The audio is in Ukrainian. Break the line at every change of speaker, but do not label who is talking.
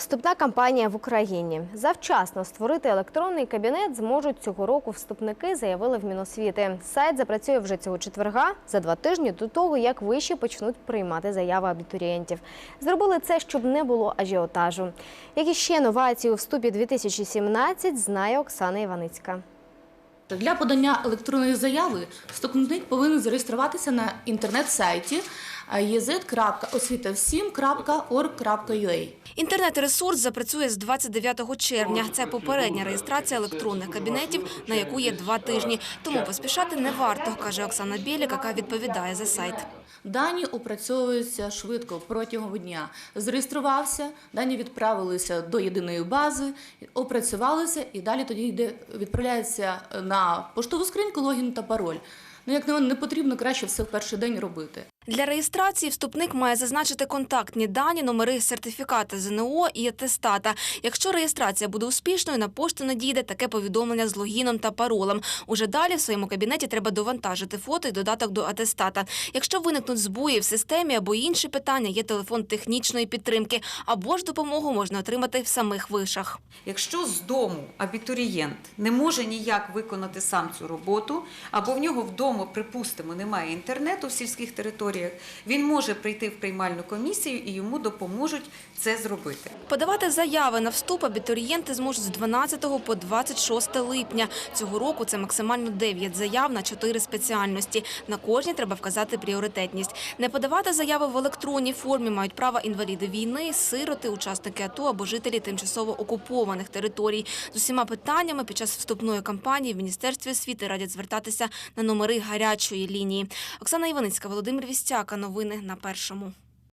Вступна кампанія в Україні. Завчасно створити електронний кабінет зможуть цього року вступники, заявили в Міносвіти. Сайт запрацює вже цього четверга за два тижні до того, як виші почнуть приймати заяви абітурієнтів. Зробили це, щоб не було ажіотажу. Які ще новації у вступі 2017, знає Оксана Іваницька.
Для подання електронної заяви вступник повинен зареєструватися на інтернет-сайті єзит.освітавсім.org.ua.
Інтернет-ресурс запрацює з 29 червня. Це попередня реєстрація електронних кабінетів, на яку є два тижні. Тому поспішати не варто, каже Оксана Білік, яка відповідає за сайт.
Дані опрацьовуються швидко протягом дня. Зареєструвався, дані відправилися до єдиної бази, опрацювалися і далі тоді йде відправляється на поштову скриньку логін та пароль. Ну, як на мене, не потрібно краще все в перший день робити.
Для реєстрації вступник має зазначити контактні дані, номери сертифіката ЗНО і атестата. Якщо реєстрація буде успішною, на пошту надійде таке повідомлення з логіном та паролем. Уже далі в своєму кабінеті треба довантажити фото і додаток до атестата. Якщо виникнуть збої в системі або інші питання, є телефон технічної підтримки, або ж допомогу можна отримати в самих вишах.
Якщо з дому абітурієнт не може ніяк виконати сам цю роботу, або в нього вдома, припустимо, немає інтернету в сільських територіях, він може прийти в приймальну комісію і йому допоможуть це зробити.
Подавати заяви на вступ абітурієнти зможуть з 12 по 26 липня. Цього року це максимально 9 заяв на 4 спеціальності. На кожній треба вказати пріоритетність. Не подавати заяви в електронній формі мають право інваліди війни, сироти, учасники АТО або жителі тимчасово окупованих територій. З усіма питаннями під час вступної кампанії в Міністерстві освіти радять звертатися на номери гарячої лінії. Оксана Іваницька, Володимир Вістяка. Новини на першому.